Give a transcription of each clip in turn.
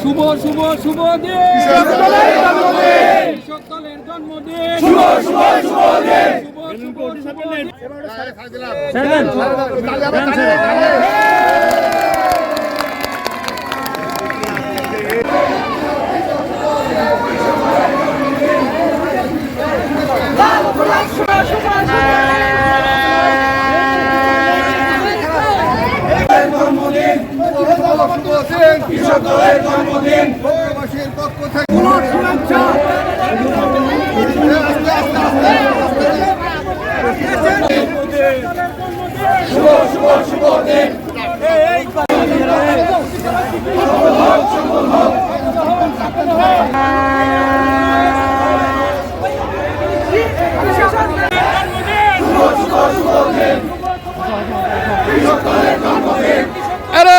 শুভ শুভ শুভ দলের জন্মদিন। শুভ শুভ শুভ দিন। শুভ কৃষক দলের জন্মদিন। পক্ষ থেকে শুভেচ্ছা আস্তে আস্তে আস্তে শুভ শুভ শুভ দিন আরে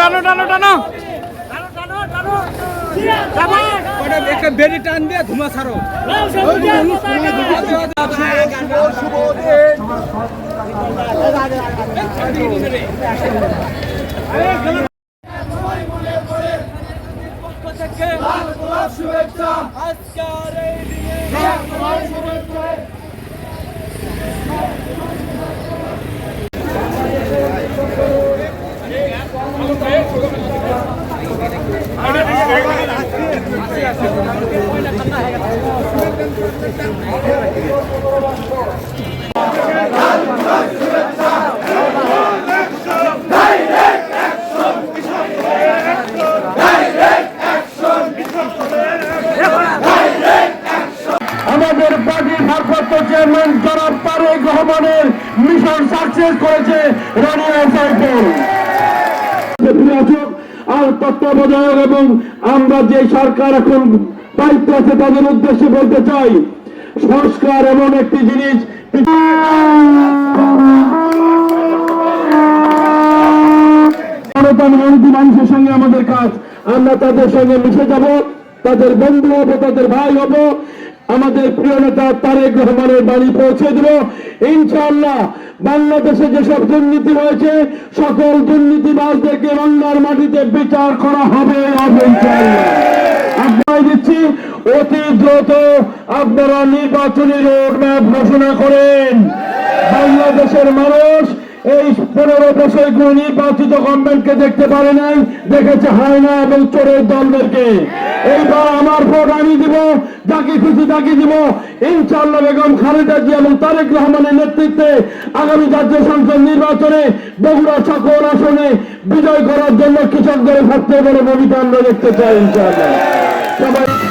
টানো টানো টানো। একটা বেরি টান দিয়ে ধুমা ছাড়ো। শুভ দিন আমাদের পার্টির ভারপ্রাপ্ত চেয়ারম্যান জনাব তারেক রহমানের মিশন সাকসেস করেছে রানিয়া সাইকেল আর তত্ত্বাবধায়ক এবং আমরা যে সরকার এখন দায়িত্ব আছে তাদের উদ্দেশ্যে বলতে চাই, সংস্কার এমন একটি জিনিস মানুষের সঙ্গে আমাদের কাজ, আমরা তাদের সঙ্গে মিশে যাব, তাদের বন্ধু হব, তাদের ভাই হব আমাদের প্রিয় নেতা তারেক রহমানের বাড়ি পৌঁছে দেব। ইনশাআল্লাহ বাংলাদেশে যেসব দুর্নীতি হয়েছে, সকল দুর্নীতিবাজদেরকে বাংলার মাটিতে বিচার করা হবে। আপনারা দিচ্ছি, অতি দ্রুত আপনারা নির্বাচনী রোড ম্যাপ ঘোষণা করেন। বাংলাদেশের মানুষ এই পনেরো বছর কোন নির্বাচিত গভর্নমেন্টকে দেখতে পারে নাই, দেখেছে হায়না এবং চোরের দলদেরকে। এইবার আমার ভোট আমি দিব, যাকে খুশি তাকে দিব। ইনশাল্লাহ বেগম খালেদা জি এবং তারেক রহমানের নেতৃত্বে আগামী জাতীয় সংসদ নির্বাচনে বগুড়া সকল আসনে বিজয় করার জন্য কৃষকদের সবচেয়ে বড় ভূমিকা আমরা দেখতে চাই ইনশাল্লাহ সবাই